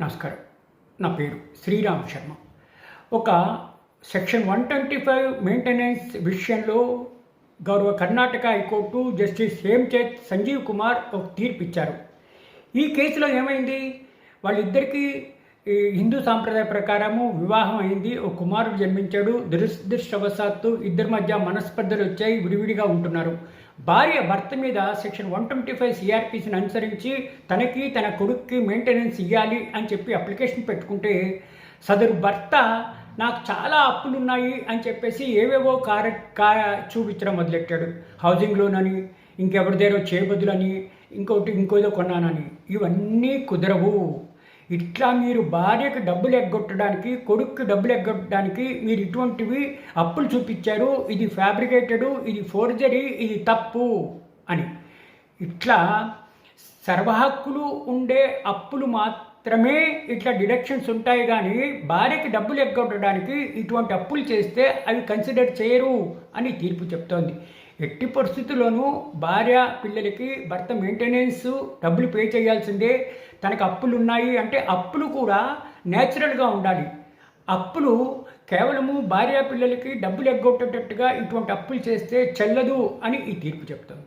నమస్కారం. నా పేరు శ్రీరామ్ శర్మ. ఒక section one twenty five maintenance విషయంలో గౌరవ కర్ణాటక హైకోర్టు జస్టిస్ హేమ్చేత్ సంజీవ్ కుమార్ ఒక తీర్పు ఇచ్చారు ఈ కేసులో ఏమైంది? వాళ్ళిద్దరికీ ఈ హిందూ సాంప్రదాయ ప్రకారము వివాహం అయింది. ఒక కుమారుడు జన్మించాడు. దురదృష్టవశాత్తు ఇద్దరి మధ్య మనస్పర్ధలు వచ్చాయి. విడివిడిగా ఉంటున్నారు. భార్య భర్త మీద సెక్షన్ వన్ ట్వంటీ ఫైవ్ సిఆర్పిసిని అనుసరించి తనకి తన కొడుక్కి మెయింటెనెన్స్ ఇవ్వాలి అని చెప్పి అప్లికేషన్ పెట్టుకుంటే సదరు భర్త నాకు చాలా అప్పులు ఉన్నాయి అని చెప్పేసి ఏవేవో కార కా చూపించడం మొదలెట్టాడు. హౌసింగ్ లోన్ అని ఇంకెవరిదేరో చేయబదులని ఇంకోటి ఇంకోదో కొన్నానని ఇవన్నీ కుదరవు. ఇట్లా మీరు భార్యకు డబ్బులు ఎగ్గొట్టడానికి కొడుక్కి డబ్బులు ఎగ్గొట్టడానికి మీరు ఇటువంటివి అప్పులు చూపించారు. ఇది ఫ్యాబ్రికేటెడ్ ఇది ఫోర్జరీ ఇది తప్పు అని. ఇట్లా సర్వహక్కులు ఉండే అప్పులు మాత్రమే ఇట్లా డిడక్షన్స్ ఉంటాయి కానీ భార్యకి డబ్బులు ఎగ్గొట్టడానికి ఇటువంటి అప్పులు చేస్తే అవి కన్సిడర్ చేయరు అని తీర్పు చెప్తోంది. ఎట్టి పరిస్థితుల్లోనూ భార్య పిల్లలకి భర్త మెయింటెనెన్స్ డబ్బులు పే చేయాల్సిందే. తనకు అప్పులు ఉన్నాయి అంటే అప్పులు కూడా నేచురల్గా ఉండాలి. అప్పులు కేవలము భార్య పిల్లలకి డబ్బులు ఎగ్గొట్టేటట్టుగా ఇటువంటి అప్పులు చేస్తే చెల్లదు అని ఈ తీర్పు చెప్తుంది.